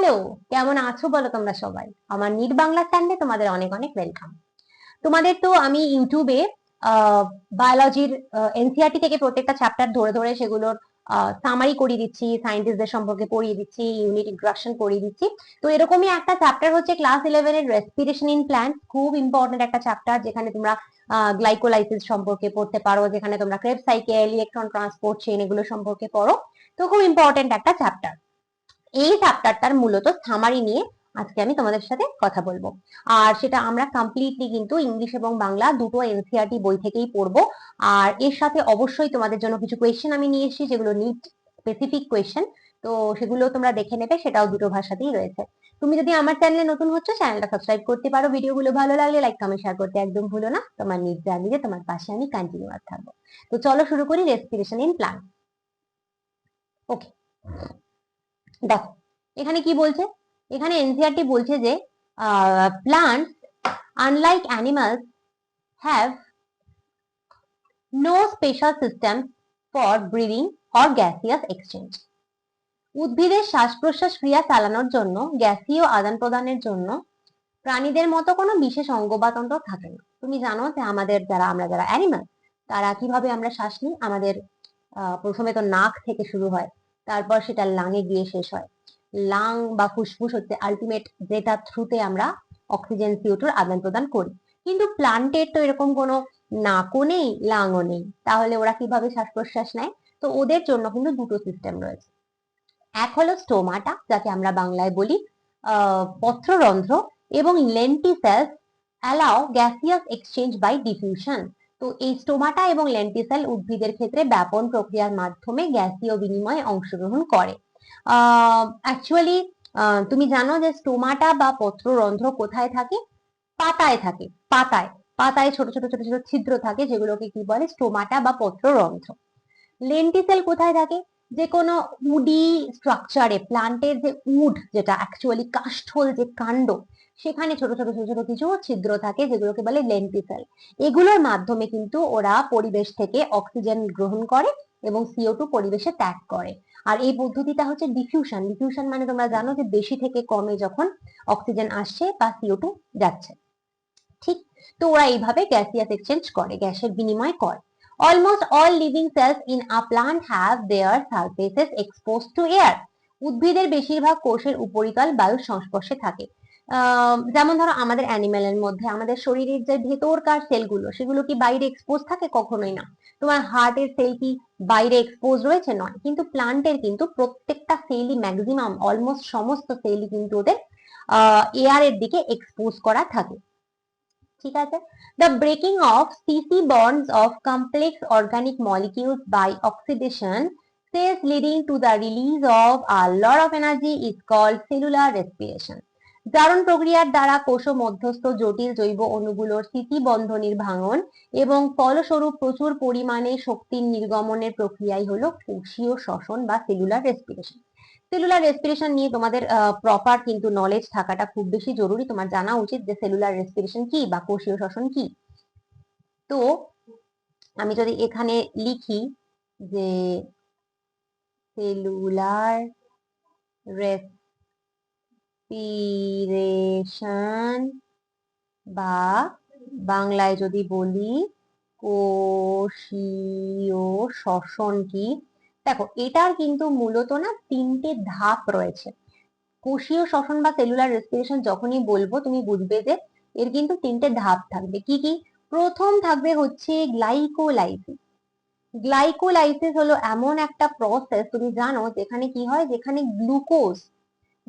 Hello, কেমন আছো বলো তোমরা সবাই? আমার নিট বাংলা চ্যানেলে তোমাদের অনেক অনেক ওয়েলকাম তোমাদের তো আমি ইউটিউবে বায়োলজির এনসিআরটি থেকে প্রত্যেকটা চ্যাপ্টার ধরে ধরে সেগুলোর সামারি করিয়ে দিচ্ছি সায়েন্টিস্টদের সম্পর্কে পড়িয়ে দিচ্ছি ইউনিট ইন্ট্রোডাকশন করিয়ে দিচ্ছি। তো এরকমই একটা চ্যাপ্টার হচ্ছে ক্লাস ইলেভেনের রেসপিরেশন ইন প্ল্যান্ট খুব ইম্পর্টেন্ট একটা চ্যাপ্টার যেখানে তোমরা গ্লাইকোলাইসিস সম্পর্কে পড়তে পারো, যেখানে তোমরা Krebs cycle electron transport chain এগুলো সম্পর্কে পড়ো। তো খুব ইম্পর্টেন্ট একটা চ্যাপ্টার এই চ্যাপ্টারটার মূলত সামারি নিয়ে আজকে আমি তোমাদের সাথে কথা বলব। আর সেটা আমরা কমপ্লিটলি কিন্তু ইংলিশ এবং বাংলা দুটো এনসিআরটি বই থেকেই পড়ব। আর এর সাথে অবশ্যই তোমাদের জন্য কিছু কোয়েশ্চেন আমি নিয়ে এসেছি, যেগুলো নিট স্পেসিফিক কোয়েশ্চেন তো সেগুলো তোমরা দেখে নেবে, সেটাও দুটো ভাষাতেই রয়েছে। তুমি যদি আমার চ্যানেলে নতুন হচ্ছে চ্যানেলটা সাবস্ক্রাইব করতে পারো। ভিডিওগুলো ভালো লাগলে লাইক কমেন্ট শেয়ার করতে একদম ভুলো না। তোমার নিট জার্নিতে তোমার পাশে আমি কন্টিনিউয়াস থাকব। তো চলো শুরু করি রেসপিরেশন ইন প্লান্ট ওকে দেখো, এখানে কি বলছে? এখানে এনসিআরটি বলছে যে plants unlike animals have no special system for breathing or gaseous exchange উদ্ভিদের শ্বাস প্রশ্বাস ক্রিয়া চালানোর জন্য, গ্যাসীয় আদান প্রদানের জন্য প্রাণীদের মতো কোনো বিশেষ অঙ্গবাতন্ত্র থাকে না। তুমি জানো যে আমাদের যারা, আমরা যারা অ্যানিমাল তারা কীভাবে আমরা শ্বাস নিই? আমাদের প্রথমে তো নাক থেকে শুরু হয় তারপর সেটা লাঙে গিয়ে শেষ হয়। লাং বা ফুসফুস হচ্ছে আলটিমেট যেটা থ্রুতে আমরা অক্সিজেন সিওটুর আদান প্রদান করি। কিন্তু প্লান্টের তো এরকম কোনো নাকও নেই, লাঙও নেই। তাহলে ওরা কীভাবে শ্বাস প্রশ্বাস নেয়? তো ওদের জন্য কিন্তু দুটো সিস্টেম রয়েছে। এক হলো স্টোমাটা, যাকে আমরা বাংলায় বলি পত্ররন্ধ্র এবং lenticels allow gaseous exchange by diffusion তো এই স্টোমাটা এবং লেন্টিসেল উদ্ভিদের ক্ষেত্রে ব্যাপন প্রক্রিয়ার মাধ্যমে গ্যাসীয় বিনিময়ে অংশগ্রহণ করে। অ্যাকচুয়ালি তুমি জানো যে স্টোমাটা বা পত্ররন্ধ্র কোথায় থাকে? পাতায় থাকে, পাতায়। পাতায় ছোট ছোট ছোট ছোট ছিদ্র থাকে যেগুলোকে কি বলে? স্টোমাটা বা পত্ররন্ধ্র। লেন্টিসেল কোথায় থাকে? যে কোনো উডি স্ট্রাকচারে, প্লান্টের যে উড, যেটা অ্যাকচুয়ালি কাষ্ঠল যে কাণ্ড সেখানে ছোট ছোট ছোট ছোট কিছু ছিদ্র থাকে যেগুলোকে বলে লেন্টিসেল এগুলোর মাধ্যমে কিন্তু ওরা পরিবেশ থেকে অক্সিজেন গ্রহণ করে এবং সিও টু পরিবেশে ত্যাগ করে। আর এই পদ্ধতিটা হচ্ছে ডিফিউশন ডিফিউশন মানে তোমরা জানো যে বেশি থেকে কমে যখন অক্সিজেন আসছে বা সিও টু যাচ্ছে। ঠিক? তো ওরা এইভাবে গ্যাসিয়াস এক্সচেঞ্জ করে, গ্যাসের বিনিময় করে। Almost all living cells in a plant have their surfaces expose to air উদ্ভিদের বেশিরভাগ কোষের উপরিতল বায়ুর সংস্পর্শে থাকে। যেমন ধরো আমাদের অ্যানিমেলের মধ্যে, আমাদের শরীরের যে ভেতরকার সেলগুলো সেগুলো কি বাইরে এক্সপোজ থাকে? কখনোই না। তোমার হার্টের সেল কি বাইরে এক্সপোজ রয়েছে? নয়। কিন্তু প্লান্টের কিন্তু প্রত্যেকটা সেলই ম্যাক্সিমাম অলমোস্ট সমস্ত সেলই কিন্তু ওদের এয়ারের দিকে এক্সপোজ করা থাকে। ঠিক আছে? The breaking of CC bonds of complex organic molecules by oxidation cells leading to the release of a lot of energy is called cellular respiration জারণ প্রক্রিয়ার দ্বারা কোষ মধ্যস্থ, জটিল জৈব অণুগুলোর বন্ধনীর ভাঙন এবং ফলস্বরূপ প্রচুর পরিমাণে শক্তির নির্গমনের প্রক্রিয়াই হলো কোষীয় শ্বসন বা সেলুলার রেসপিরেশন সেলুলার রেসপিরেশন নিয়ে তোমাদের প্রপার কিন্তু নলেজ থাকাটা খুব বেশি জরুরি। তোমার জানা উচিত যে সেলুলার রেসপিরেশন কি বা কোষীয় শ্বসন কি। তো আমি যদি এখানে লিখি যে সেলুলার রেস রেসপিরেশন বা বাংলায় যদি বলি, কোষীয় শ্বসন কি? দেখো, এটার কিন্তু মূলত না তিনটে ধাপ রয়েছে। কোষীয় শ্বসন বা সেলুলার রেসপিরেশন যখনই বলব, তুমি বুঝবে যে এর কিন্তু তিনটে ধাপ থাকবে। কি কি? প্রথম থাকবে হচ্ছে গ্লাইকোলাইসিস গ্লাইকোলাইসিস হলো এমন একটা প্রসেস তুমি জানো, যেখানে কি হয়? যেখানে গ্লুকোজ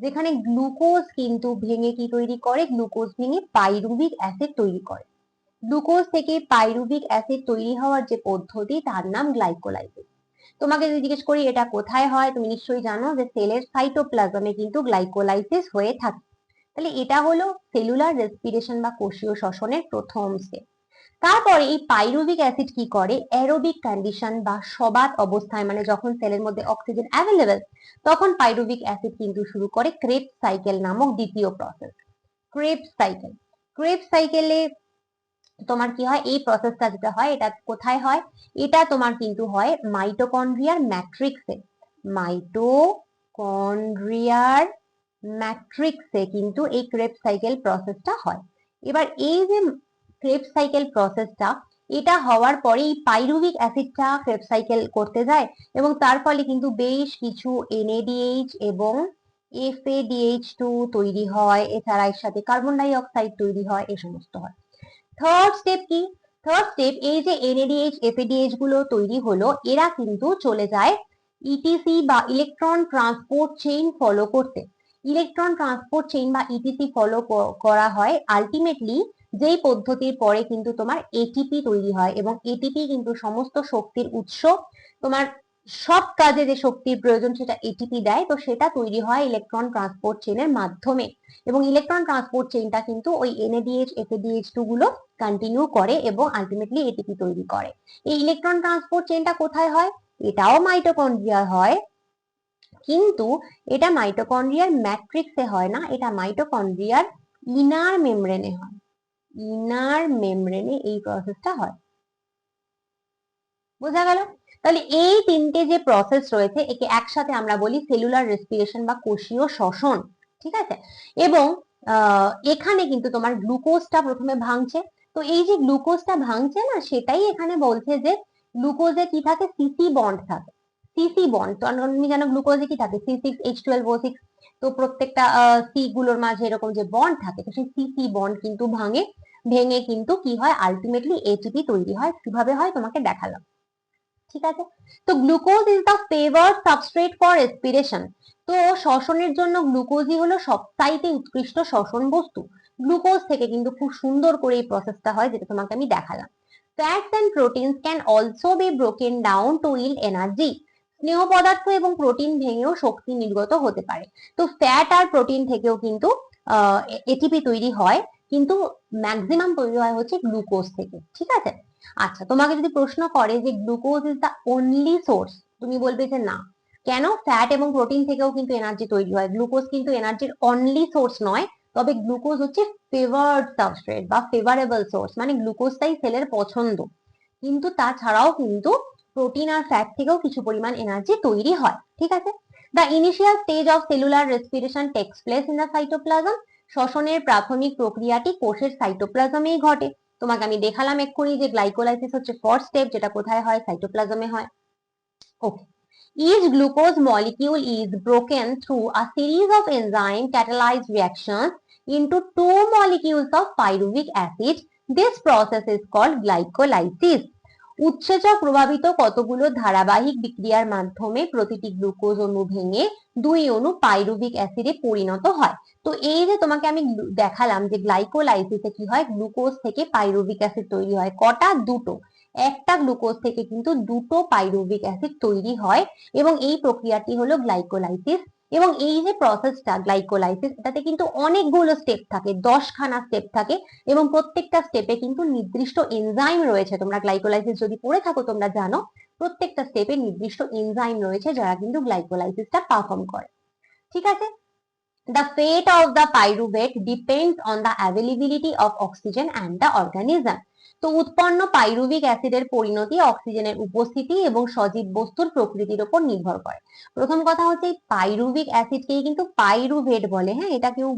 যেখানে গ্লুকোজ কিন্তু ভেঙে কি তৈরি করে? গ্লুকোজ ভেঙে পাইরুবিক অ্যাসিড তৈরি করে। গ্লুকোজ থেকে পাইরুবিক অ্যাসিড তৈরি হওয়ার যে পদ্ধতি, তার নাম গ্লাইকোলাইসিস তোমাকে যদি জিজ্ঞেস করি, এটা কোথায় হয়? তুমি নিশ্চয়ই জানো যে সেলের সাইটোপ্লাজমে কিন্তু গ্লাইকোলাইসিস হয়ে থাকে। তাহলে এটা হলো সেলুলার রেসপিরেশন বা কোষীয় শ্বসনের প্রথম স্টেপ তারপরে এই পাইরুবিক অ্যাসিড কি করে? অ্যারোবিক কন্ডিশন বা সবাত অবস্থায় মানে যখন সেলের মধ্যে অক্সিজেন অ্যাভেলেবেল তখন পাইরুবিক অ্যাসিড কিন্তু শুরু করে ক্রেপ সাইকেল নামক দ্বিতীয় প্রসেস ক্রেপ সাইকেল ক্রেপ সাইকেলে তোমার কি হয়? এই প্রসেসটা যেটা হয়, এটা কোথায় হয়? এটা তোমার কিন্তু হয় মাইটোকন্ড্রিয়ার ম্যাট্রিক্সে মাইটোকন্ড্রিয়ার ম্যাট্রিক্সে কিন্তু এই ক্রেপ সাইকেল প্রসেসটা হয়। এবার এই যে ক্রেপ সাইকেল প্রসেসটা এটা হওয়ার পরে এই পাইরুভিক অ্যাসিডটা ক্রেপ সাইকেল করতে যায় এবং তার ফলে কিন্তু বেশ কিছু এনএডিএইচ এবং এফএডিএইচ টু তৈরি হয়, এছাড়া এর সাথে কার্বন ডাই অক্সাইড তৈরি হয়, এ সমস্ত হয়। থার্ড স্টেপ কি? থার্ড স্টেপ এই যে এনএডিএইচ এফএডিএইচগুলো তৈরি হলো, এরা কিন্তু চলে যায় ইটিসি বা ইলেকট্রন ট্রান্সপোর্ট চেইন ফলো করতে। ইলেকট্রন ট্রান্সপোর্ট চেইন বা ইটিসি ফলো করা হয় আলটিমেটলি যেই পদ্ধতির পরে কিন্তু তোমার এটিপি তৈরি হয় এবং এটিপি কিন্তু সমস্ত শক্তির উৎস, তোমার সব কাজে যে শক্তির প্রয়োজন সেটা এটিপি দেয়, তো সেটা তৈরি হয় ইলেকট্রন ট্রান্সপোর্ট চেইনের মাধ্যমে। এবং ইলেকট্রন ট্রান্সপোর্ট চেইনটা কিন্তু ওই এনএডিএইচ এফএডিএইচ টু গুলো কন্টিনিউ করে এবং আলটিমেটলি এটিপি তৈরি করে। এই ইলেকট্রন ট্রান্সপোর্ট চেইনটা কোথায় হয়? এটাও মাইটোকন্ড্রিয়া হয়। কিন্তু এটা মাইটোকন্ড্রিয়ার ম্যাট্রিক্সে হয় না, এটা মাইটোকন্ড্রিয়ার ইনার মেমব্রেনে হয়। ইনার মেমব্রেনে এই প্রসেসটা হয়। বোঝা গেল? তাহলে এই তিনটে যে প্রসেস রয়েছে, একে একসাথে আমরা বলি সেলুলার রেসপিরেশন বা কোষীয় শ্বসন, ঠিক আছে? এবং এখানে কিন্তু তোমার গ্লুকোজটা প্রথমে ভাঙছে। তো এই যে গ্লুকোজটা ভাঙছে না, সেটাই এখানে বলছে যে গ্লুকোজে কি থাকে? সিসি বন্ড থাকে। সিসি বন্ড তো তুমি জানো গ্লুকোজে কি থাকে? C six H twelve O six তো প্রত্যেকটা সি গুলোর মাঝে এরকম যে বন্ড থাকে, তো সেই সিসি বন্ড কিন্তু ভাঙে। ভেঙে কিন্তু কি হয়? আলটিমেটলি এটিপি তৈরি হয়। কীভাবে হয়? তোমাকে দেখালাম। ঠিক আছে? তো glucose is the favour substrate for respiration তো শ্বসনের জন্য গ্লুকোজই হলো সবচাইতে উৎকৃষ্ট শ্বসন বস্তু। গ্লুকোজ থেকে কিন্তু খুব সুন্দর করে এই প্রসেসটা হয়, যেটা তোমাকে আমি দেখালাম। Fats and proteins can also be broken down to yield energy স্নেহ পদার্থ এবং প্রোটিন ভেঙেও শক্তি নির্গত হতে পারে। তো ফ্যাট আর প্রোটিন থেকেও কিন্তু এটিপি তৈরি হয়। কিন্তু ম্যাক্সিমাম তৈরি হয় হচ্ছে গ্লুকোজ থেকে, ঠিক আছে? আচ্ছা তোমাকে যদি প্রশ্ন করে যে glucose is the only source তুমি বলবে যে না। কেন? ফ্যাট এবং প্রোটিন থেকেও কিন্তু এনার্জি তৈরি হয়। গ্লুকোজ কিন্তু এনার্জির অনলি সোর্স নয়, তবে গ্লুকোজ হচ্ছে ফেভার্ড সাবস্ট্রেট বা ফেভারেবল সোর্স মানে গ্লুকোজটাই সেলের পছন্দ। কিন্তু তাছাড়াও কিন্তু প্রোটিন আর ফ্যাট থেকেও কিছু পরিমাণ এনার্জি তৈরি হয়, ঠিক আছে? The initial stage of cellular respiration takes place in the cytoplasm শ্বসনের প্রাথমিক প্রক্রিয়াটি কোষের সাইটোপ্লাজমেই ঘটে। তোমাকে আমি দেখালাম এক্ষুনি যে গ্লাইকোলাইসিস হচ্ছে ফার্স্ট স্টেপ যেটা কোথায় হয়? সাইটোপ্লাজমে হয়। Okay is glucose molecule is broken through a series of enzyme catalyse reaction into two molecules of pyruvic acid this process is called glycolysis উৎসেচক প্রভাবিত কতগুলো ধারাবাহিক বিক্রিয়ার মাধ্যমে প্রতিটি গ্লুকোজ অণু ভেঙে দুই অণু পাইরুভিক অ্যাসিডে পরিণত হয়? তো এই যে তোমাকে আমি দেখালাম যে গ্লাইকোলাইসিসে কি হয়? গ্লুকোজ থেকে পাইরুভিক অ্যাসিড তৈরি হয় কটা? দুটো। একটা গ্লুকোজ থেকে কিন্তু দুটো পাইরুভিক অ্যাসিড তৈরি হয় এবং এই প্রক্রিয়াটি হলো গ্লাইকোলাইসিস এবং এই যে প্রসেসটা গ্লাইকোলাইসিস এটাতে কিন্তু অনেকগুলো স্টেপ থাকে, দশখানা স্টেপ থাকে এবং প্রত্যেকটা স্টেপে কিন্তু নির্দিষ্ট এনজাইম রয়েছে। তোমরা গ্লাইকোলাইসিস যদি পড়ে থাকো, তোমরা জানো, প্রত্যেকটা স্টেপে নির্দিষ্ট এনজাইম রয়েছে যারা কিন্তু গ্লাইকোলাইসিসটা পারফর্ম করে। ঠিক আছে? The fate of the pyruvate depends on the availability of oxygen and the organism. তো উৎপন্ন পাইরুভিক অ্যাসিডের পরিণতি অক্সিজেনের উপস্থিতি এবং সজীব বস্তুর প্রকৃতির উপর নির্ভর করে। প্রথম কথা হচ্ছে এই পাইরুভিক অ্যাসিডকেই কিন্তু পাইরুভেট বলে। হ্যাঁ এটা কেউ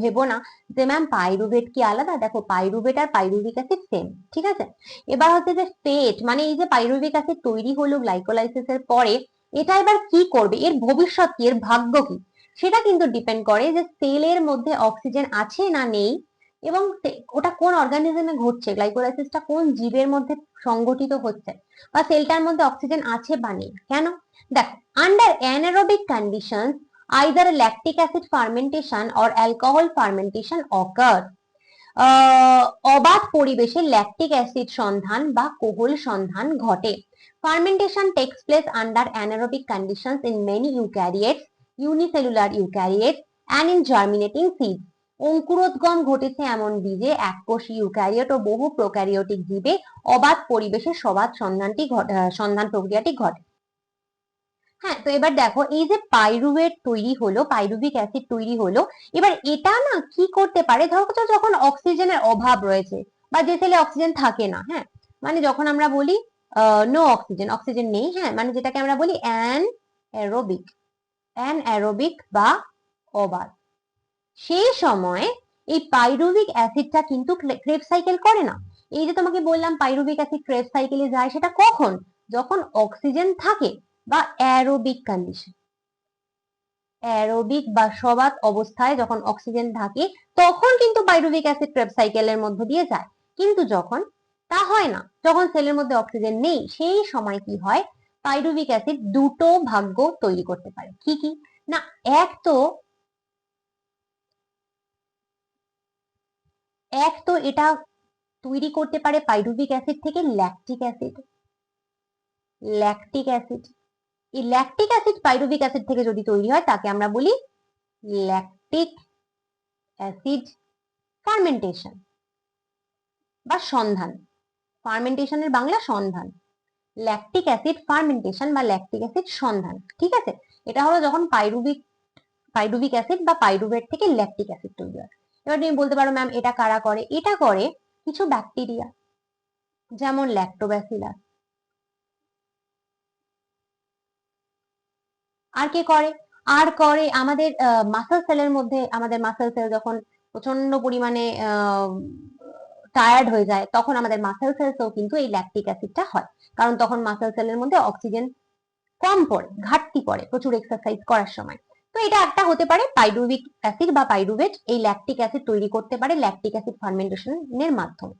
ভেবো না যে, ম্যাম, পাইরুভেট কি আলাদা? দেখো, পাইরুভেট আর পাইরুভিক অ্যাসিড সেম ঠিক আছে? এবার হচ্ছে যে ফেট মানে এই যে পাইরুভিক অ্যাসিড তৈরি হলো গ্লাইকোলাইসিসের পরে, এটা এবার কি করবে? এর ভবিষ্যৎ কি? এর ভাগ্য কি? সেটা কিন্তু ডিপেন্ড করে যে সেলের মধ্যে অক্সিজেন আছে না নেই এবং ওটা কোন অর্গানিজমে ঘটছে? গ্লাইকোলাইসিসটা কোন জীবের মধ্যে সংগঠিত হচ্ছে? বা সেলটার মধ্যে অক্সিজেন আছে বা নেই? কেন? দেখ under anaerobic condition either lactic acid fermentation or alcohol fermentation occur অবাধ পরিবেশে ল্যাকটিক অ্যাসিড সন্ধান বা কোহল সন্ধান ঘটে। Fermentation takes place under anaerobic conditions in many eukaryotes unicellular eukaryotes and in germinating seeds অঙ্কুরোদ্গম ঘটেছে এমন বীজে এককোষী ইউক্যারিওট ও বহু প্রোক্যারিওটিক জীবে অবাধ পরিবেশে সবাদ সন্ধানটি সন্ধান প্রক্রিয়াটি ঘটে। হ্যাঁ তো এবার দেখো, এই যে পাইরুভেট তৈরি হলো পাইরুভিক অ্যাসিড তৈরি হলো, এবার এটা না কি করতে পারে? ধরো যখন অক্সিজেনের অভাব রয়েছে বা যে সেলে অক্সিজেন থাকে না হ্যাঁ? মানে যখন আমরা বলি নো অক্সিজেন অক্সিজেন নেই হ্যাঁ? মানে যেটাকে আমরা বলি অ্যান অ্যারোবিক অ্যান অ্যারোবিক বা অবাধ। সেই সময় এই পাইরুভিক অ্যাসিডটা কিন্তু ক্রেব সাইকেল করে না। এই যে তোমাকে বললাম পাইরুভিক অ্যাসিড ক্রেব সাইকেলে যায়, সেটা কখন? যখন অক্সিজেন থাকে বা অ্যারোবিক কন্ডিশন অ্যারোবিক বা সবাত অবস্থায় যখন অক্সিজেন থাকে, তখন কিন্তু পাইরুভিক অ্যাসিড ক্রেব সাইকেলের মধ্য দিয়ে যায়। কিন্তু যখন তা হয় না, যখন সেলের মধ্যে অক্সিজেন নেই, সেই সময় কি হয়? পাইরুভিক অ্যাসিড দুটো ভাগ্য তৈরি করতে পারে। কি কি? না, এক তো এক তো এটা তৈরি করতে পারে পাইরুভিক অ্যাসিড থেকে ল্যাকটিক অ্যাসিড ল্যাকটিক অ্যাসিড এই ল্যাকটিক অ্যাসিড পাইরুভিক অ্যাসিড থেকে যদি তৈরি হয়, তাকে আমরা বলি ল্যাকটিক অ্যাসিড ফার্মেন্টেশন বা সন্ধান। ফার্মেন্টেশনের বাংলা সন্ধান। ল্যাকটিক অ্যাসিড ফার্মেন্টেশন বা ল্যাকটিক অ্যাসিড সন্ধান, ঠিক আছে? এটা হলো যখন পাইরুভিক পাইরুভিক অ্যাসিড বা পাইরুভেট থেকে ল্যাকটিক অ্যাসিড তৈরি হয়। এবার তুমি বলতে পারো ম্যাম এটা কারা করে? এটা করে কিছু ব্যাকটেরিয়া যেমন ল্যাক্টোব্যাসিলাস আর কে করে? আর করে আমাদের মাসেল সেলের মধ্যে, আমাদের মাসেল সেল যখন প্রচণ্ড পরিমাণে টায়ার্ড হয়ে যায়, তখন আমাদের মাসেল সেলসেও কিন্তু এই ল্যাকটিক অ্যাসিডটা হয়। কারণ তখন মাসেল সেলের মধ্যে অক্সিজেন কম পড়ে, ঘাটতি পড়ে প্রচুর এক্সারসাইজ করার সময়। তো এটা একটা হতে পারে পাইরুভিক অ্যাসিড বা পাইরুভেট এই ল্যাকটিক অ্যাসিড তৈরি করতে পারে ল্যাকটিক অ্যাসিড ফার্মেন্টেশনের মাধ্যমে।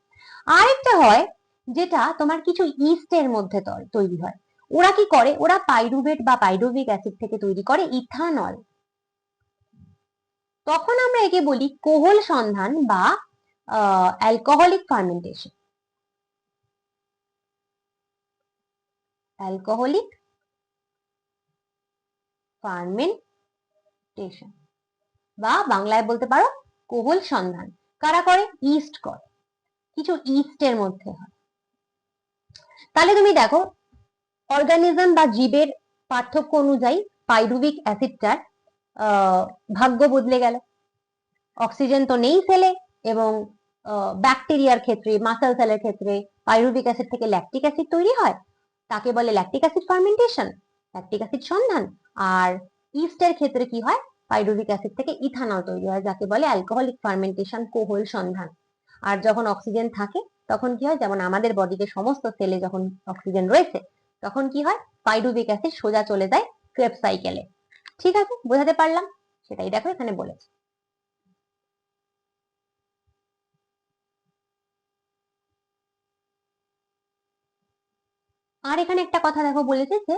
আরেকটা হয় যেটা তোমার কিছু ইস্টের মধ্যে তৈরি হয়। ওরা কি করে? ওরা পাইরুভেট বা পাইরুভিক অ্যাসিড থেকে তৈরি করে ইথানল তখন আমরা একে বলি কোহল সন্ধান বা অ্যালকোহলিক ফার্মেন্টেশন অ্যালকোহলিক ফার্মেন্টেশন বা বাংলায় বলতে পারো কোহল সন্ধান। কারা করে? ইস্ট করে। কিছু ইস্টের মধ্যে হয়। তাহলে তুমি দেখো অর্গানিজম বা জীবের পার্থক্য অনুযায়ী পাইরুভিক অ্যাসিডটার ভাগ্য বদলে গেল। অক্সিজেন তো নেই সেলে এবং ব্যাকটেরিয়ার ক্ষেত্রে মাসাল সেলের ক্ষেত্রে পাইরুভিক অ্যাসিড থেকে ল্যাকটিক অ্যাসিড তৈরি হয়। তাকে বলে lactic acid fermentation lactic acid সন্ধান। আর ইস্টের ক্ষেত্রে কি হয়? পাইরুভিক অ্যাসিড থেকে ইথানল তৈরি হয়, যাকে বলে অ্যালকোহলিক ফার্মেন্টেশন কোহল সন্ধান। আর যখন অক্সিজেন থাকে, তখন কি হয়? যেমন আমাদের বডিতে সমস্ত সেলে যখন অক্সিজেন রয়েছে, তখন কি হয়? পাইরুভিক অ্যাসিড সোজা চলে যায় ক্রেপ সাইকেলে ঠিক আছে? বোঝাতে পারলাম? সেটাই দেখো এখানে বলেছে। আর এখানে একটা কথা দেখো বলেছে যে,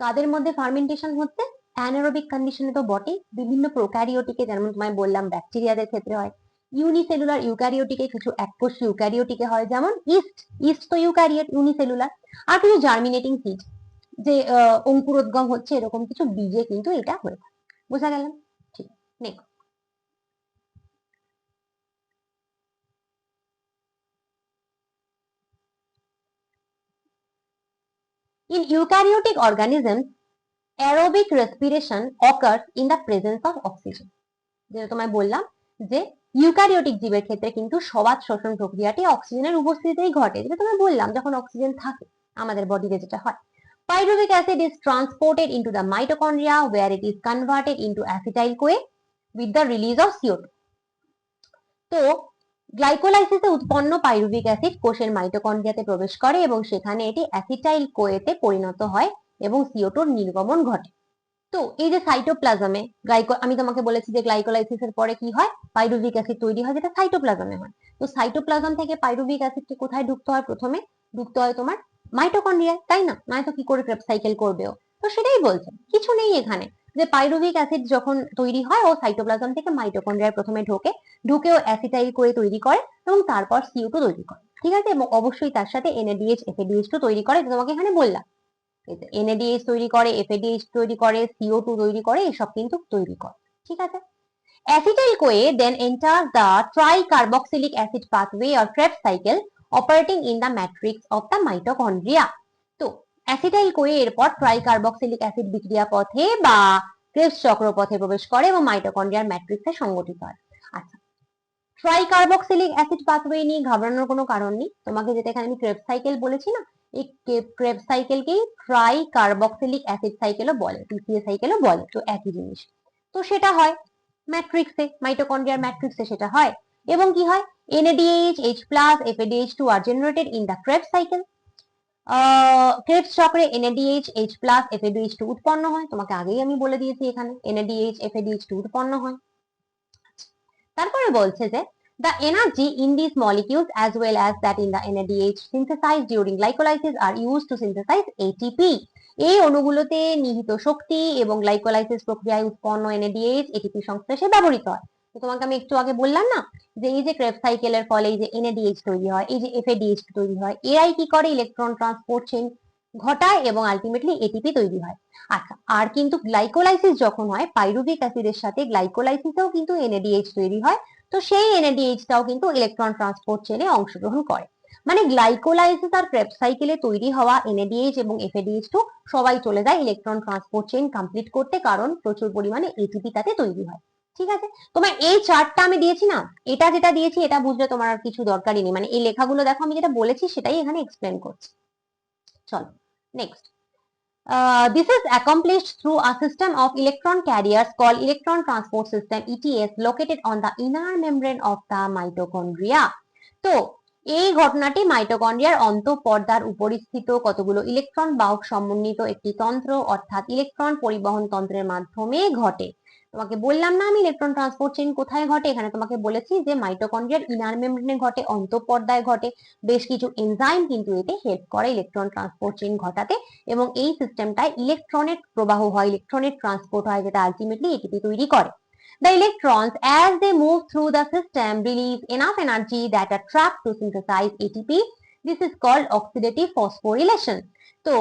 কাদের মধ্যে ফার্মেন্টেশন হচ্ছে? অ্যানারোবিক কন্ডিশনে তো বটেই। বিভিন্ন প্রোক্যারিওটিকে যেমন তোমায় বললাম ব্যাকটেরিয়াদের ক্ষেত্রে হয়। ইউনিসেলুলার ইউক্যারিওটিকে কিছু এককোষী ইউক্যারিওটিকে হয় যেমন ইস্ট। ইস্ট তো ইউক্যারিওট ইউনিসেলুলার আর কিছু জার্মিনেটিং সিড যে অঙ্কুরোদ্গম হচ্ছে এরকম কিছু বীজে কিন্তু এটা হয়ে থাকে। বোঝা গেল? ঠিক। Next. In eukaryotic organisms, aerobic respiration occurs in the presence of oxygen. যেটা তোমায় বললাম যে ইউক্যারিওটিক জীবের ক্ষেত্রে কিন্তু সবাত শোষণ প্রক্রিয়াটি অক্সিজেনের উপস্থিতিতেই ঘটে যেটা তোমায় বললাম, যখন অক্সিজেন থাকে, আমাদের বডিতে যেটা হয় Pyruvic acid is transported into the mitochondria, where it is converted into acetyl CoA with the release of CO2. তো গ্লাইকোলাইসিসে উৎপন্ন পাইরুভিক অ্যাসিড কোষের মাইটোকন্ড্রিয়াতে প্রবেশ করে এবং সেখানে এটি অ্যাসিটাইল কোয়েতে পরিণত হয় এবং সিওটোর নির্গমন ঘটে। তো এই যে সাইটোপ্লাজমে গ্লাইকো আমি তোমাকে বলেছি যে গ্লাইকোলাইসিসের পরে কি হয়? পাইরুভিক অ্যাসিড তৈরি হয়, যেটা সাইটোপ্লাজমে হয়। তো সাইটোপ্লাজম থেকে পাইরুভিক অ্যাসিডকে কোথায় ঢুকতে হয়? প্রথমে ঢুকতে হয় তোমার মাইটোকন্ড্রিয়ায় তাই না? নয়তো কি করে ক্রেপ সাইকেল করবেও? তো সেটাই বলছে। কিছু নেই এখানে। যে পাইরুভিক অ্যাসিড যখন তৈরি হয়, ও সাইটোপ্লাজম থেকে মাইটোকন্ড্রিয়ায় প্রথমে ঢোকে ঢুকেও অ্যাসিটাইল করে তৈরি করে এবং তারপর সিও টু তৈরি করে। ঠিক আছে? এবং অবশ্যই তার সাথে এনএডিএইচ এফএডিএইচ টু তৈরি করে তোমাকে এখানে বললাম। এনএডিএইচ তৈরি করে এফএডিএইচ তৈরি করে সিও টু তৈরি করে, এসব কিন্তু তৈরি করে, ঠিক আছে? Acetyl CoA then enters the tricarboxylic acid pathway or Krebs cycle operating in the matrix of the mitochondria. তো অ্যাসিটাইল কোয়ে এরপর ট্রাইকার্বক্সিলিক অ্যাসিড বিক্রিয়া পথে বা ক্রেবস চক্রপথে প্রবেশ করে এবং মাইটোকন্ড্রিয়ার ম্যাট্রিক্সে সংগঠিত হয়। আচ্ছা ট্রাইকার্বক্সিলিক অ্যাসিড পাথওয়ে নিয়ে ঘাবড়ানোর কোনো কারণ নেই। তোমাকে যেটা এখানে আমি ক্রেব সাইকেল বলেছি না এই ক্রেব সাইকেলকেই ট্রাইকার্বক্সিলিক অ্যাসিড সাইকেলও বলে টিসিএ সাইকেলও বলে, তো একই জিনিস। তো সেটা হয় ম্যাট্রিক্সে মাইটোকন্ড্রিয়ার ম্যাট্রিক্সে সেটা হয়। এবং কি হয়? NADH H plus FADH2 are generated in the Krebs cycle Krebs চক্রে NADH H FADH2 উৎপন্ন হয়। তোমাকে আগেই আমি বলে দিয়েছি এখানে NADH FADH2 উৎপন্ন হয়। তারপরে বলছে যে the energy in these molecules as well as that in the NADH synthesized during glycolysis are used to synthesize ATP এই অণুগুলোতে নিহিত শক্তি এবং গ্লাইকোলাইসিস প্রক্রিয়ায় উৎপন্ন NADH ATP সংশ্লেষে ব্যবহৃত হয়। তো তোমাকে আমি একটু আগে বললাম না যে এই যে ক্রেব সাইকেলের ফলে এই যে NADH তৈরি হয়, এই যে FADH তৈরি হয় এরাই কি করে? ইলেকট্রন ট্রান্সপোর্ট চেইন ঘটায় এবং আলটিমেটলি এটিপি তৈরি হয়। আচ্ছা আর কিন্তু গ্লাইকোলাইসিস যখন হয় পাইরুভিক অ্যাসিডের সাথে গ্লাইকোলাইসিসেও কিন্তু NADH তৈরি হয়। তো সেই NADH টাও কিন্তু ইলেকট্রন ট্রান্সপোর্ট চেনে অংশগ্রহণ করে। মানে গ্লাইকোলাইসিস আর ক্রেব সাইকেলে তৈরি হওয়া NADH এবং FADH2 সবাই চলে যায় ইলেকট্রন ট্রান্সপোর্ট চেইন কমপ্লিট করতে কারণ প্রচুর পরিমাণে এটিপি তাতে তৈরি হয়। ঠিক আছে? তোমার এই চার্টটা আমি দিয়েছি না? এটা যেটা দিয়েছি, এটা বুঝলে তোমার আর কিছু দরকারই নেই। মানে এই লেখাগুলো দেখো, আমি যেটা বলেছি সেটাই এখানে এক্সপ্লেন করছি। চলো next Uh, this is accomplished through a system of electron carriers called electron transport system ETS located on the inner membrane of the mitochondria. তো এই ঘটনাটি মাইটোকন্ড্রিয়ার অন্তঃপর্দার উপরিস্থিত কতগুলো ইলেকট্রন বাহক সমন্বিত একটি তন্ত্র অর্থাৎ ইলেকট্রন পরিবহন তন্ত্রের মাধ্যমে ঘটে তোমাকে বললাম না আমি ইলেকট্রন ট্রান্সপোর্ট চেইন কোথায় ঘটে এখানে তোমাকে বলেছি যে মাইটোকন্ড্রিয়ার ইনার মেমব্রেনে ঘটে অন্তঃপর্দায় ঘটে বেশ কিছু এনজাইম কিন্তু এতে হেল্প করে ইলেকট্রন ট্রান্সপোর্ট চেইন ঘটাতে এবং এই সিস্টেমটায় ইলেকট্রনের প্রবাহ হয় ইলেকট্রনের ট্রান্সপোর্ট হয় যেটা আলটিমেটলি এটিপি তৈরি করে The electrons, as they move through the system, release enough energy that are trapped to synthesize ATP. This is called oxidative phosphorylation. তো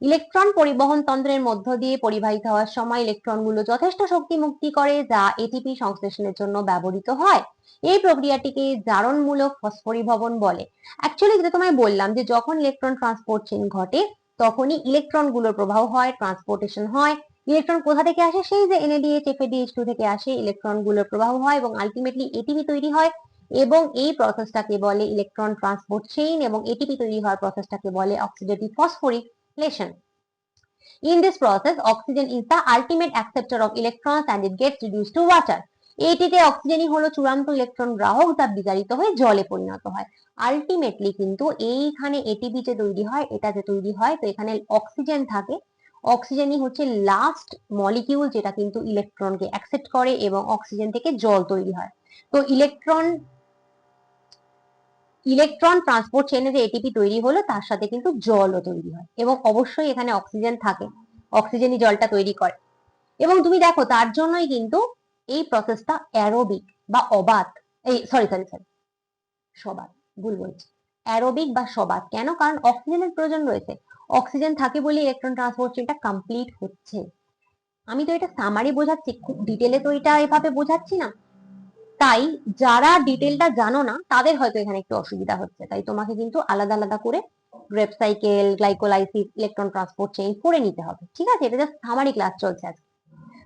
ইলেকট্রন পরিবহন তন্ত্রের মধ্য দিয়ে পরিবাহিত হওয়ার সময় ইলেকট্রনগুলো যথেষ্ট শক্তি মুক্তি করে যা এটিপি সংশ্লেষণের জন্য ব্যবহৃত হয়। এই প্রক্রিয়াটিকে জারণমূলক ফসফরিভবন বলে। অ্যাকচুয়ালি যেটা তোমায় বললাম যে যখন ইলেকট্রন ট্রান্সপোর্ট চেইন ঘটে, তখনই ইলেকট্রনগুলোর প্রবাহ হয় ট্রান্সপোর্টেশন হয়। ইলেকট্রন কোথা থেকে আসে? সেই যে NADH FADH2 থেকে আসে, ইলেকট্রনগুলোর প্রবাহ হয় এবং আলটিমেটলি এটিপি তৈরি হয়। এবং এই প্রসেসটাকে বলে ইলেকট্রন ট্রান্সপোর্ট চেইন এবং এটিপি তৈরি হওয়ার প্রসেসটাকে বলে oxidative phosphorylation In this process, oxygen is the ultimate acceptor of electrons and it gets reduced to water. এটিতে অক্সিজেনই হলো চূড়ান্ত ইলেকট্রন গ্রাহক যা বিজারিত হয়ে জলে পরিণত হয়। আলটিমেটলি কিন্তু এইখানে এটিপি যে তৈরি হয় এটা যে তৈরি হয় তো এখানে অক্সিজেন থাকে। অক্সিজেনই হচ্ছে লাস্ট মলিকিউল যেটা কিন্তু ইলেকট্রনকে অ্যাকসেপ্ট করে এবং অক্সিজেন থেকে জল তৈরি হয়। তো ইলেকট্রন ইলেকট্রন ট্রান্সপোর্ট চেনে যে এটিপি তৈরি হলো, তার সাথে কিন্তু জলও তৈরি হয় এবং অবশ্যই এখানে অক্সিজেন থাকে অক্সিজেনই জলটা তৈরি করে। এবং তুমি দেখো, তার জন্যই কিন্তু এই প্রসেসটা অ্যারোবিক বা অবাত এই সরি সরি সরি সবাত ভুল বলছি। অ্যারোবিক বা সবাত কেন? কারণ অক্সিজেনের প্রয়োজন রয়েছে। অক্সিজেন থাকে বলে ইলেকট্রন ট্রান্সপোর্ট চেনটা কমপ্লিট হচ্ছে। আমি তো এটা সামারি বোঝাচ্ছি, খুব ডিটেলে তো এটা এভাবে বোঝাচ্ছি না। তাই যারা ডিটেলটা জানো না, তাদের হয়তো এখানে একটু অসুবিধা হচ্ছে। তাই তোমাকে কিন্তু আলাদা আলাদা করে Krebs cycle glycolysis electron transport chain পড়ে নিতে হবে। ঠিক আছে? এটা জাস্ট সামারি ক্লাস চলছে আজকে।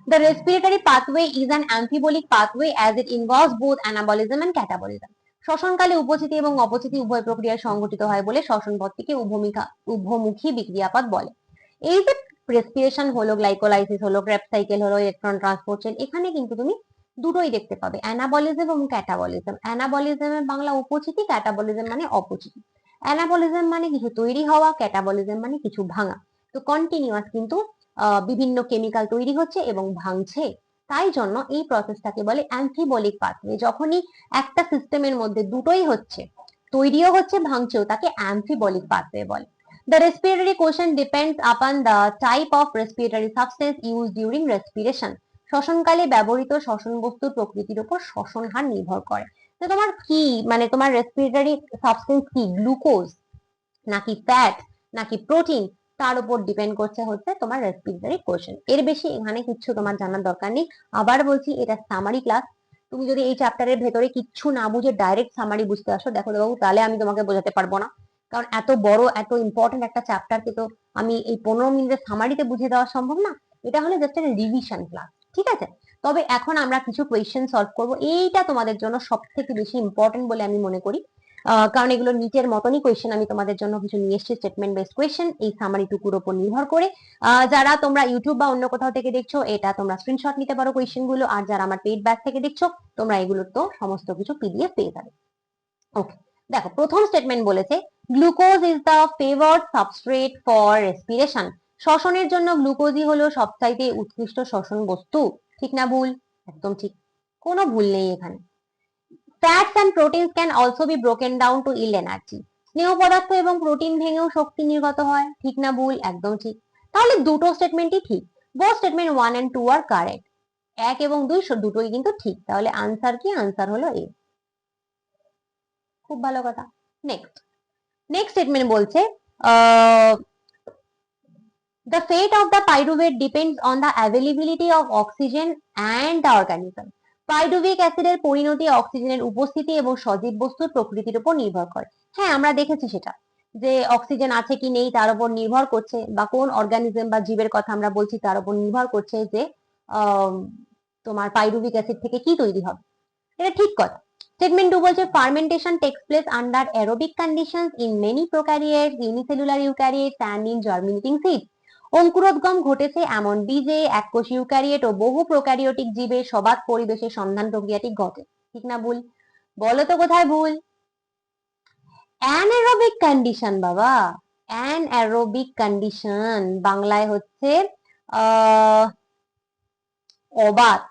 The respiratory pathway is an amphibolic pathway as it involves both anabolism and catabolism. শ্বসনকালে উপচিতি এবং অপচিতি উভয় প্রক্রিয়া সংঘটিত হয় বলে শ্বসন পথটিকে উভমিকা, উভমুখী বিক্রিয়াপথ বলে। এই যে রেসপিরেশন হলো গ্লাইকোলাইসিস হলো গ্রেপ সাইকেল হলো ইলেকট্রন ট্রান্সপোর্ট চেইন এখানে কিন্তু তুমি দুটোই দেখতে পাবে। অ্যানাবলিজম এবং ক্যাটাবলিজম অ্যানাবলিজমের বাংলা উপচিতি ক্যাটাবলিজম মানে অপচিতি অ্যানাবলিজম মানে কিছু তৈরি হওয়া ক্যাটাবলিজম মানে কিছু ভাঙা। তো কন্টিনিউয়াস কিন্তু বিভিন্ন কেমিক্যাল তৈরি হচ্ছে এবং ভাঙছে। তাই জন্য এই প্রসেসটাকে বলে অ্যান্টিবলিক পাথওয়ে যখনই একটা সিস্টেমের মধ্যে দুটোই হচ্ছে, তৈরিও হচ্ছে, ভাঙছেও, তাকে অ্যান্টিবলিক পাথওয়ে বলে। The respiratory quotient depends upon the type of respiratory substance used during respiration. শ্বসনকালে ব্যবহৃত শ্বসন বস্তুর প্রকৃতির উপর শ্বসন হার নির্ভর করে। তো তোমার কি মানে তোমার রেসপিরেটরি সাবস্টেন্স কি? গ্লুকোজ নাকি ফ্যাট নাকি প্রোটিন তার উপর ডিপেন্ড করছে হচ্ছে তোমার রেসপিরেটরি কোশ্চেন এর বেশি এখানে কিচ্ছু তোমার জানার দরকার নেই। আবার বলছি, এটা সামারি ক্লাস তুমি যদি এই চ্যাপ্টারের ভেতরে কিচ্ছু না বুঝে ডাইরেক্ট সামারি বুঝতে আসো, দেখো বাবু, তাহলে আমি তোমাকে বোঝাতে পারব না। কারণ এত বড়, এত ইম্পর্টেন্ট একটা চ্যাপ্টারকে তো আমি এই পনেরো মিনিটের সামারিতে বুঝে দেওয়া সম্ভব না। এটা হলো জাস্ট একটা রিভিশন ক্লাস ঠিক আছে? তবে এখন আমরা কিছু কোয়েশ্চেন সলভ করব। এইটা তোমাদের জন্য সব থেকে বেশি ইম্পর্টেন্ট বলে আমি মনে করি। কারণ এগুলো নিটের মতনই কোয়েশ্চেন আমি তোমাদের জন্য কিছু নিয়ে এসেছি স্টেটমেন্ট বেসড কোয়েশ্চেন এই সামারি টুকুর উপর নির্ভর করে। যারা তোমরা ইউটিউব বা অন্য কোথাও থেকে দেখছ, এটা তোমরা স্ক্রিনশট নিতে পারো কোয়েশ্চেনগুলো। আর যারা আমার পেইড ব্যাচ থেকে দেখছ, তোমরা এগুলোর তো সমস্ত কিছু পিডিএফ পেয়ে যাবে। ওকে দেখো, প্রথম স্টেটমেন্ট বলেছে glucose is the favoured substrate for respiration শ্বসনের জন্য গ্লুকোজই হলো সবচাইতে উৎকৃষ্ট শ্বসন বস্তু। ঠিক না ভুল? একদম ঠিক। কোনো ভুল নেই এখানে। Fats and proteins can also be broken down to yield energy স্নেহ পদার্থ এবং প্রোটিন ভেঙেও শক্তি নির্গত হয়। ঠিক না ভুল? একদম ঠিক। তাহলে দুটো স্টেটমেন্টই ঠিক। Both statement one and two R correct এক এবং দুই দুটোই কিন্তু ঠিক। তাহলে আনসার কি? আনসার হলো এ খুব ভালো কথা। নেক্সট নেক্সট স্টেটমেন্ট বলছে the fate of the pyruvate depends on the availability of oxygen and the organism. Pyruvic অ্যাসিডের পরিণতি অক্সিজেনের উপস্থিতি এবং সজীব বস্তুর প্রকৃতির উপর নির্ভর করে। হ্যাঁ আমরা দেখেছি সেটা, যে অক্সিজেন আছে কি নেই তার উপর নির্ভর করছে বা কোন অর্গানিজম বা জীবের কথা আমরা বলছি তার উপর নির্ভর করছে যে তোমার পাইরুভিক অ্যাসিড থেকে কি তৈরি হবে। এটা ঠিক কথা। স্টেটমেন্ট টু বলছে fermentation takes place under aerobic conditions in many prokaryotes unicellular eukaryotes and in germinating seeds অঙ্কুরোদ্গম ঘটেছে এমন বীজে এককোষী ইউক্যারিয়েট ও বহু প্রোক্যারিওটিক জীবের সবাত পরিবেশের সন্ধান প্রক্রিয়াটি ঘটে। ঠিক না ভুল? বলো তো কোথায় ভুল? অ্যানারোবিক কন্ডিশন বাবা। অ্যানারোবিক কন্ডিশন বাংলায় হচ্ছে অবাত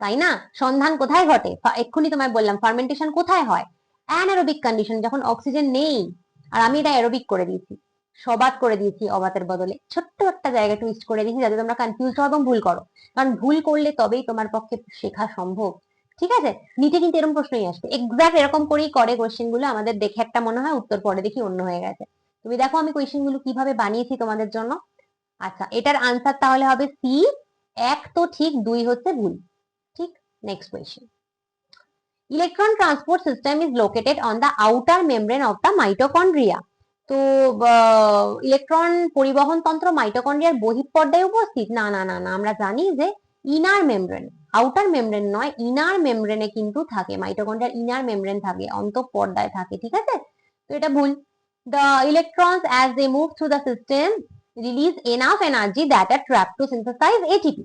তাই না? সন্ধান কোথায় ঘটে? এক্ষুনি তোমায় বললাম ফার্মেন্টেশন কোথায় হয়? অ্যানারোবিক কন্ডিশন যখন অক্সিজেন নেই, আর আমি এটা অ্যারোবিক করে দিয়েছি। সবাত করে দিয়েছি অবাতের বদলে। ছোট্ট একটা জায়গা টুইস্ট করে দিয়েছি যাতে তোমরা কনফিউজ হও এবং ভুল করো। কারণ ভুল করলে তবেই তোমার পক্ষে শেখা সম্ভব। ঠিক আছে? নিচে কিন্তু এরকম প্রশ্নই আসবে এক্সাক্ট এরকম করেই করে কোয়েশ্চেনগুলো, আমাদের দেখে একটা মনে হয় উত্তর পরে দেখি অন্য হয়ে গেছে। তুমি দেখো আমি কোয়েশ্চেনগুলো কীভাবে বানিয়েছি তোমাদের জন্য। আচ্ছা এটার আনসার তাহলে হবে সি এক তো ঠিক, দুই হচ্ছে ভুল। ঠিক? Next question electron transport system is located on the outer membrane of the mitochondria তো ইলেকট্রন পরিবহন তন্ত্র মাইটোকন্ড্রিয়ার বহিঃপর্দায় উপস্থিত? না না না না, আমরা জানি যে ইনার মেমব্রেন আউটার মেমব্রেন নয় ইনার মেমব্রেনে কিন্তু থাকে মাইটোকন্ড্রিয়ার ইনার মেমব্রেন থাকে, অন্তঃপর্দায় থাকে, ঠিক আছে? তো এটা ভুল। The electrons as they move through the system release enough energy that are trapped to synthesize ATP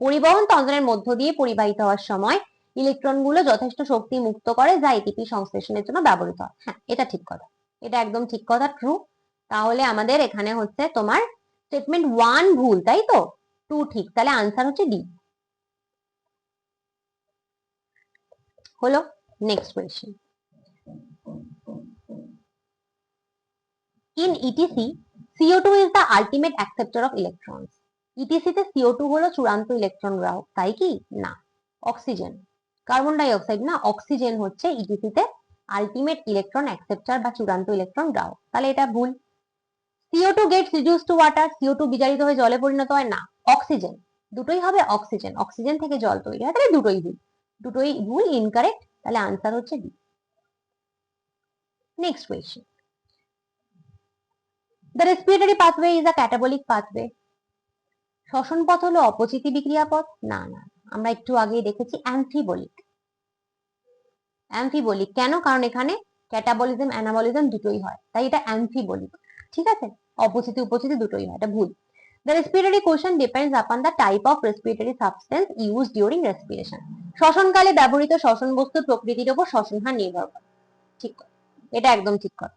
পরিবহন তন্ত্রের মধ্য দিয়ে পরিবাহিত হওয়ার সময় ইলেকট্রনগুলো যথেষ্ট শক্তি মুক্ত করে যা এটিপি সংশ্লেষণের জন্য ব্যবহৃত হয়। হ্যাঁ এটা ঠিক কথা। এটা একদম ঠিক কথা ট্রু তাহলে আমাদের এখানে হচ্ছে তোমার স্টেটমেন্ট ওয়ান ভুল, তাই তো? টু ঠিক, তাহলে আনসার হচ্ছে ডি হলো next question in ETC CO2 is the ultimate acceptor of electrons. ETC তে সিও টু হলো চূড়ান্ত ইলেকট্রন গ্রাহক, তাই কি? না অক্সিজেন কার্বন ডাই অক্সাইড না অক্সিজেন হচ্ছে ইটিসি তে আলটিমেট ইলেকট্রন অ্যাকসেপ্টার বা চূড়ান্ত ইলেকট্রন গ্রাহক তাহলে এটা ভুল। CO2 gets reduce to water CO2 বিজারিত হয়ে জলে পরিণত হয়, না অক্সিজেন দুটোই হবে অক্সিজেন অক্সিজেন থেকে জল তৈরি হয়, তাহলে দুটোই ভুল। দুটোই ভুল ইনকারেক্ট তাহলে আনসার হচ্ছে D next question the respiratory pathway is a catabolic pathway শ্বসন পথ হলো অপচিতি বিক্রিয়া পথ না না, আমরা একটু আগেই দেখেছি অ্যাম্ফিবলিক অ্যাম্ফিবলিক কেন? কারণ এখানে ক্যাটাবলিজম, অ্যানাবলিজম দুটোই হয়। তাই এটা অ্যাম্ফিবলিক ঠিক আছে? অপচিতি উপচিতি দুটোই হয়। এটা ভুল। The respiratory quotient depends upon the type of respiratory substance use during respiration শ্বসনকালে ব্যবহৃত শ্বসন বস্তুর প্রকৃতির উপর শ্বসন হার নির্ভর করে। ঠিক এটা একদম ঠিক কথা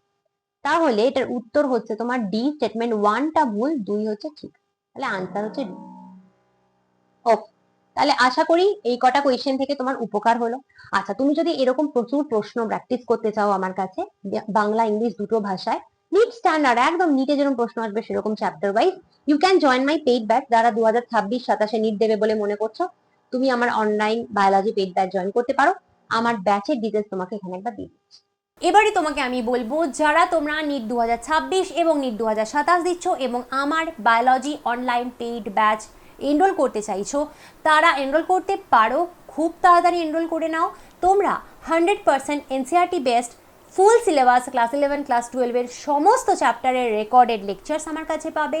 তাহলে এটার উত্তর হচ্ছে তোমার ডি স্টেটমেন্ট ওয়ানটা ভুল, দুই হচ্ছে ঠিক। তাহলে আনসার হচ্ছে ডি। ওকে। তাহলে আশা করি এই কটা কোয়েশ্চেন থেকে তোমার উপকার হলো। আচ্ছা তুমি যদি এরকম প্রচুর প্রশ্ন প্র্যাকটিস করতে চাও আমার কাছে বাংলা, ইংলিশ দুটো ভাষায় নিট স্ট্যান্ডার্ড একদম নিটে যেরকম প্রশ্ন আসবে সেরকম chapter wise you can join my paid batch যারা দু হাজার ছাব্বিশ, সাতাশে নিট দেবে বলে মনে করছ, তুমি আমার online biology paid batch join করতে পারো। আমার ব্যাচের ডিটেলস তোমাকে এখানে একবার দিয়ে দিচ্ছি। এবারে তোমাকে আমি বলব, যারা তোমরা নিট দুহাজার ছাব্বিশ এবং নিট দু দিচ্ছ এবং আমার biology online paid batch enrol করতে চাইছো, তারা এনরোল করতে পারো, খুব তাড়াতাড়ি এনরোল করে নাও। তোমরা hundred percent NCERT based full syllabus class eleven class টুয়েলভের সমস্ত চ্যাপ্টারের রেকর্ডেড লেকচার্স আমার কাছে পাবে।